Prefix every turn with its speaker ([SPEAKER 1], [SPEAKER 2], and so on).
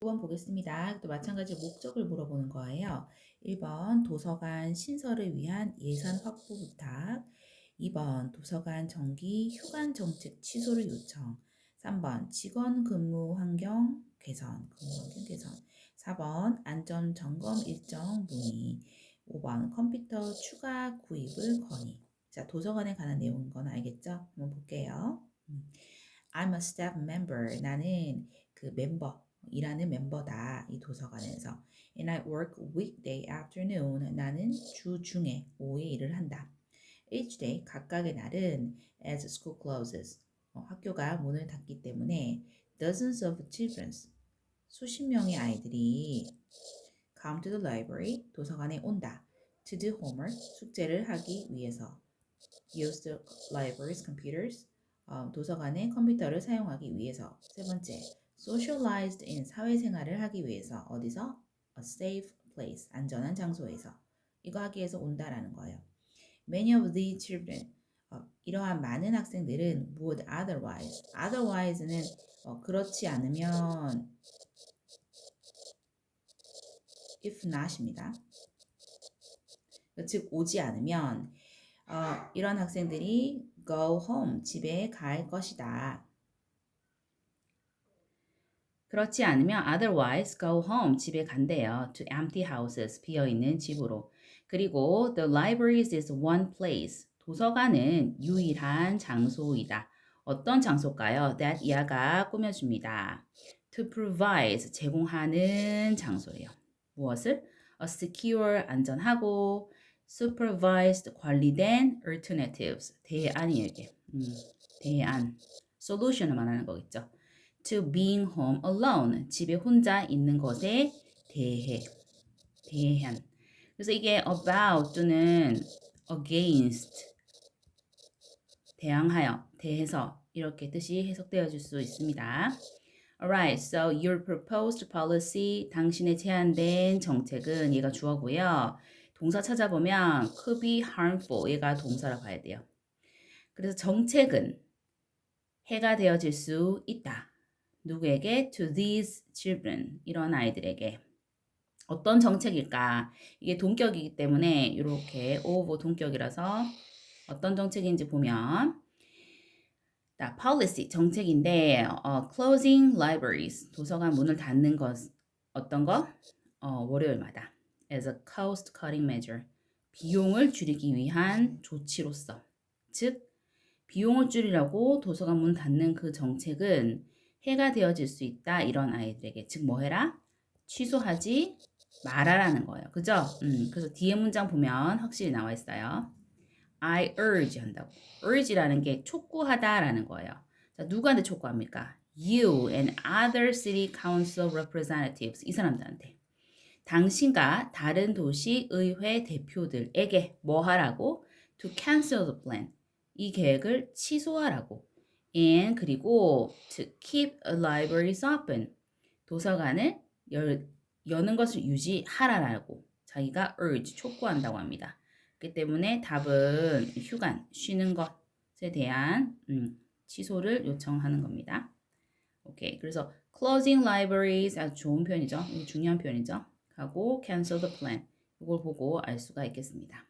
[SPEAKER 1] 2번 보겠습니다. 또 마찬가지 목적을 물어보는 거예요. 1번 도서관 신설을 위한 예산 확보 부탁 2번 도서관 정기 휴관 정책 취소를 요청 3번 직원 근무 환경 개선 근무 환경 개선 4번 안전 점검 일정 문의 5번 컴퓨터 추가 구입을 건의 자 도서관에 관한 내용인 건 알겠죠? 한번 볼게요. 음. I'm a staff member. 나는 그 멤버 일하는 멤버다. 이 도서관에서. And I work weekday afternoon. 나는 주 중에 오후에 일을 한다. Each day 각각의 날은 as school closes. 어, 학교가 문을 닫기 때문에 dozens of children 수십 명의 아이들이 come to the library 도서관에 온다. to do homework 숙제를 하기 위해서 use the library's computers 어, 도서관의 컴퓨터를 사용하기 위해서 세 번째 socialized in 사회생활을 하기 위해서 어디서 a safe place 안전한 장소에서 이거 하기 위해서 온다라는 거예요. Many of these children 어, 이러한 많은 학생들은 would otherwise otherwise는 어, 그렇지 않으면 if not입니다. 즉 오지 않으면 어, 이런 학생들이 go home 집에 갈 것이다. 그렇지 않으면 otherwise go home 집에 간대요. to empty houses 비어 있는 집으로. 그리고 the libraries is one place 도서관은 유일한 장소이다. 어떤 장소일까요? that 이하가 꾸며줍니다. to provide 제공하는 장소예요. 무엇을? a secure 안전하고 supervised 관리된 alternatives 대안이에요 이게 음, 대안 solution을 말하는 거겠죠. To being home alone 집에 혼자 있는 것에 대해 대한 그래서 이게 about 또는 against 대항하여 대해서 이렇게 뜻이 해석되어 줄수 있습니다. Alright, so your proposed policy 당신의 제안된 정책은 얘가 주어고요. 동사 찾아보면 could be harmful 얘가 동사라 봐야 돼요. 그래서 정책은 해가 되어질 수 있다. 누구에게? To these children 이런 아이들에게 어떤 정책일까? 이게 동격이기 때문에 이렇게 over 동격이라서 어떤 정책인지 보면 자, policy 정책인데 어, closing libraries 도서관 문을 닫는 것 어떤 거? 어, 월요일마다 as a cost cutting measure. 비용을 줄이기 위한 조치로서. 즉, 비용을 줄이려고 도서관 문 닫는 그 정책은 해가 되어질 수 있다. 이런 아이들에게. 즉, 뭐 해라? 취소하지 말아라는 거예요. 그죠? 음, 그래서 뒤에 문장 보면 확실히 나와 있어요. I urge 한다고. urge라는 게 촉구하다라는 거예요. 자, 누구한테 촉구합니까? You and other city council representatives. 이 사람들한테. 당신과 다른 도시 의회 대표들에게 뭐 하라고? To cancel the plan. 이 계획을 취소하라고. And 그리고 to keep libraries open. 도서관을 열, 여는 것을 유지하라라고 자기가 urge, 촉구한다고 합니다. 그렇기 때문에 답은 휴관, 쉬는 것에 대한 음, 취소를 요청하는 겁니다. 오케이. 그래서 closing libraries 아주 좋은 표현이죠. 중요한 표현이죠. 하고 cancel the plan 이걸 보고 알 수가 있겠습니다.